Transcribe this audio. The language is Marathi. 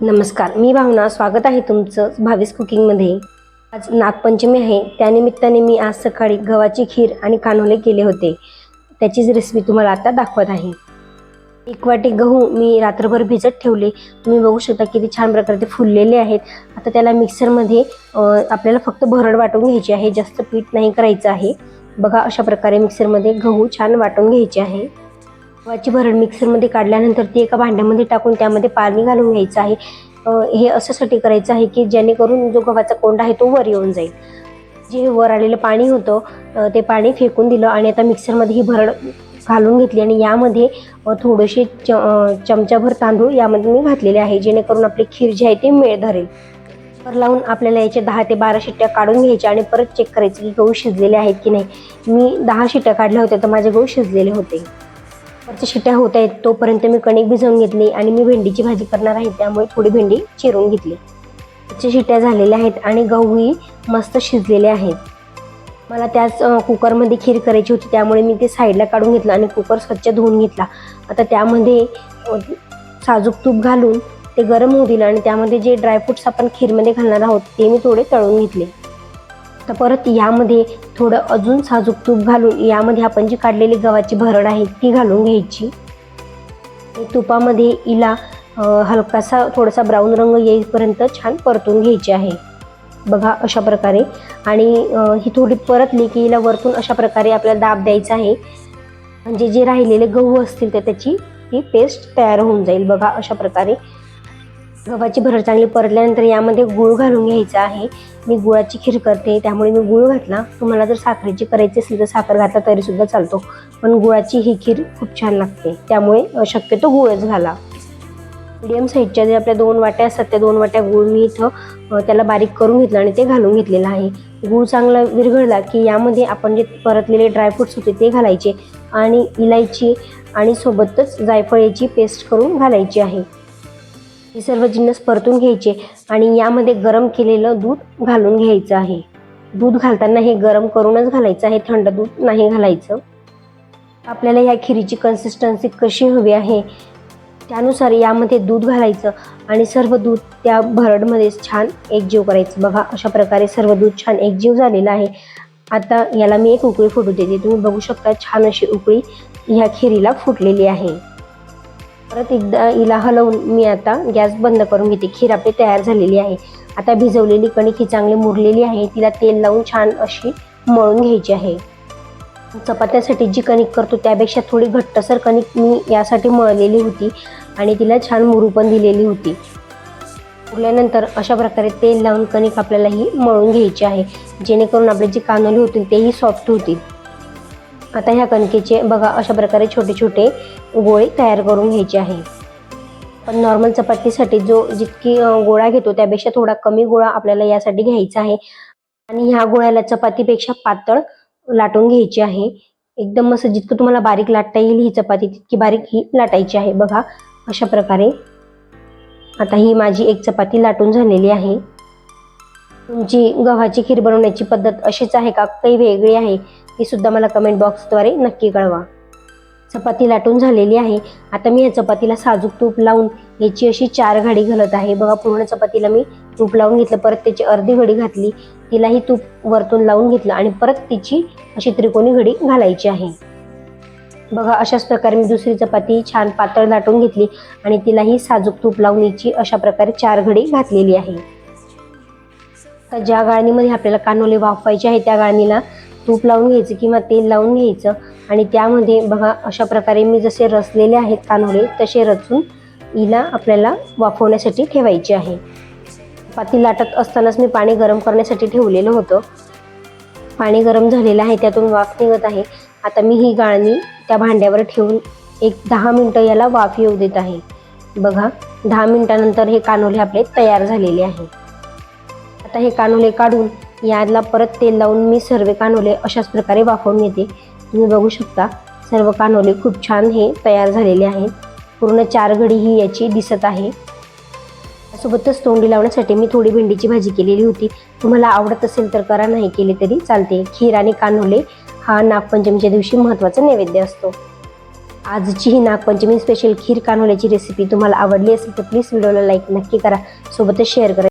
नमस्कार मी भावना स्वागत आहे तुमचं भावीस कुकिंगमध्ये. आज नागपंचमी आहे त्यानिमित्ताने मी आज सकाळी गव्हाची खीर आणि कानोले केले होते. त्याचीच रेसिपी तुम्हाला आता दाखवत आहे. एक वाटी गहू मी रात्रभर भिजत ठेवले. तुम्ही बघू शकता किती छान प्रकारे ते फुललेले आहेत. आता त्याला मिक्सरमध्ये आपल्याला फक्त भरड वाटून घ्यायची आहे जास्त पीठ नाही करायचं आहे. बघा अशा प्रकारे मिक्सरमध्ये गहू छान वाटून घ्यायचे आहे. गव्हाची भरण मिक्सरमध्ये काढल्यानंतर ती एका भांड्यामध्ये टाकून त्यामध्ये पाणी घालून घ्यायचं आहे. हे अशासाठी करायचं आहे की जेणेकरून जो गव्हाचा कोंडा आहे तो वर येऊन जाईल. जे वर आलेलं पाणी होतं ते पाणी फेकून दिलं आणि आता मिक्सरमध्ये ही भरड घालून घेतली आणि यामध्ये थोडेसे च चमचाभर तांदूळ यामध्ये मी घातलेले आहे जेणेकरून आपली खीर जी आहे ती मेळ धरेल. तर लावून आपल्याला याचे दहा ते बारा शिट्ट्या काढून घ्यायच्या आणि परत चेक करायचं की गहू शिजलेले आहेत की नाही. मी दहा शिट्ट्या काढल्या होत्या तर माझे गहू शिजलेले होते. वरच्या शिट्ट्या होत आहेत तोपर्यंत मी कणिक भिजवून घेतली आणि मी भेंडीची भाजी करणार आहे त्यामुळे थोडी भेंडी चिरून घेतली. त्याच्या शिट्ट्या झालेल्या आहेत आणि गहूही मस्त शिजलेले आहेत. मला त्याच कुकरमध्ये खीर करायची होती त्यामुळे मी ते साईडला काढून घेतलं आणि कुकर स्वच्छ धुवून घेतला. आता त्यामध्ये साजूक तूप घालून ते गरम होतील आणि त्यामध्ये जे ड्रायफ्रूट्स आपण खीरमध्ये घालणार आहोत ते मी थोडे तळून घेतले. तर परत यामध्ये थोडं अजून साजूक तूप घालून यामध्ये आपण जी काढलेली गव्हाची भरड आहे ती घालून घ्यायची. तुपामध्ये हिला हलकासा थोडासा ब्राऊन रंग येईपर्यंत छान परतून घ्यायची आहे. बघा अशा प्रकारे. आणि ही थोडी परतली की हिला वरतून अशा प्रकारे आपल्याला दाब द्यायचा आहे. म्हणजे जे राहिलेले गहू असतील तर त्याची ही पेस्ट तयार होऊन जाईल. बघा अशा प्रकारे. गव्हाची भरड चांगली परतल्यानंतर यामध्ये गूळ घालून घ्यायचा आहे. मी गुळाची खीर करते त्यामुळे मी गुळ घातला. तुम्हाला जर साखरेची करायची असेल तर साखर घातला तरी सुद्धा चालतो. पण गुळाची ही खीर खूप छान लागते. त्यामुळे शक्यतो गुळच घाला. मिडियम साईजच्या जे आपल्या दोन वाट्या असतात त्या दोन वाट्या गुळ मी इथं त्याला बारीक करून घेतलं आणि ते घालून घेतलेलं आहे. गुळ चांगला विरघळला की यामध्ये आपण जे परतलेले ड्रायफ्रुट्स होते ते घालायचे आणि इलायची आणि सोबतच जायफळाची पेस्ट करून घालायची आहे. हे सर्व जिन्नस परतून घ्यायचे आणि यामध्ये गरम केलेलं दूध घालून घ्यायचं आहे. दूध घालताना हे गरम करूनच घालायचं आहे. थंड दूध नाही घालायचं. आपल्याला या खिरीची कन्सिस्टन्सी कशी हवी आहे त्यानुसार यामध्ये दूध घालायचं आणि सर्व दूध त्या भरडमध्ये छान एकजीव करायचं. बघा अशा प्रकारे सर्व दूध छान एकजीव झालेलं आहे. आता याला मी एक उकळी फुटू देते. तुम्ही बघू शकता छान अशी उकळी ह्या खिरीला फुटलेली आहे. परत एकदा हिला हलवून मी आता गॅस बंद करून घेते. खीर आपली तयार झालेली आहे. आता भिजवलेली कणिक ही चांगली मुरलेली आहे. तिला तेल लावून छान अशी मळून घ्यायची आहे. चपात्यासाठी जी कणिक करतो त्यापेक्षा थोडी घट्टसर कणिक मी यासाठी मळलेली होती आणि तिला छान मुरू पण दिलेली होती. उरल्यानंतर अशा प्रकारे तेल लावून कणिक आपल्याला ही मळून घ्यायची आहे. जेणेकरून आपले जे कानोली होतील तेही सॉफ्ट होतील. आता ह्या कणकेचे बघा अशा प्रकारे छोटे छोटे गोळे तयार करून घ्यायचे आहे. पण नॉर्मल चपातीसाठी जो जितकी गोळा घेतो त्यापेक्षा थोडा कमी गोळा आपल्याला यासाठी घ्यायचा आहे. आणि ह्या गोळ्याला चपातीपेक्षा पातळ लाटून घ्यायची आहे. एकदम असं जितकं तुम्हाला बारीक लाटता येईल ही चपाती तितकी बारीक ही लाटायची आहे. बघा अशा प्रकारे. आता ही माझी एक चपाती लाटून झालेली आहे. तुमची गव्हाची खीर बनवण्याची पद्धत अशीच आहे का? काही वेगळी आहे. हे सुद्धा मला कमेंट बॉक्सद्वारे नक्की कळवा. चपाती लाटून झालेली आहे. आता मी या चपातीला साजूक तूप लावून याची अशी चार घडी घालत आहे. बघा पूर्ण चपातीला मी तूप लावून घेतलं. परत त्याची अर्धी घडी घातली. तिलाही तूप वरतून लावून घेतलं आणि परत तिची अशी त्रिकोणी घडी घालायची आहे. बघा अशाच प्रकारे मी दुसरी चपाती छान पातळ लाटून घेतली आणि तिलाही साजूक तूप लावून याची अशा प्रकारे चार घडी घातलेली आहे. तर ज्या गाळणीमध्ये आपल्याला कानोले वाफवायचे आहे त्या गाळणीला तूप लावून घ्यायचं किंवा तेल लावून घ्यायचं. आणि त्यामध्ये बघा अशा प्रकारे मी जसे रचलेले आहेत कानोले तसे रचून हिला आपल्याला वाफवण्यासाठी ठेवायचे आहे. पाती लाटत असतानाच मी पाणी गरम करण्यासाठी ठेवलेलं होतं. पाणी गरम झालेलं आहे त्यातून वाफ निघत आहे. आता मी ही गाळणी त्या भांड्यावर ठेवून एक दहा मिनटं याला वाफ येऊ देत आहे. बघा दहा मिनटानंतर हे कानोले आपले तयार झालेले आहे. आता हे कानोले काढून याला परत तेल लावून मी सर्व कानोले अशाच प्रकारे वाफवून घेते. तुम्ही बघू शकता सर्व कानोले खूप छान हे तयार झालेले आहेत. पूर्ण चार घडी ही याची दिसत आहे. सोबतच तोंडी लावण्यासाठी मी थोडी भेंडीची भाजी केलेली होती. तुम्हाला आवडत असेल तर करा नाही केली तरी चालते. खीर आणि कानोले हा नागपंचमीच्या दिवशी महत्त्वाचा नैवेद्य असतो. आजची ही नागपंचमी स्पेशल खीर कानोल्याची रेसिपी तुम्हाला आवडली असेल तर प्लीज व्हिडिओला लाईक नक्की करा. सोबतच शेअर करा.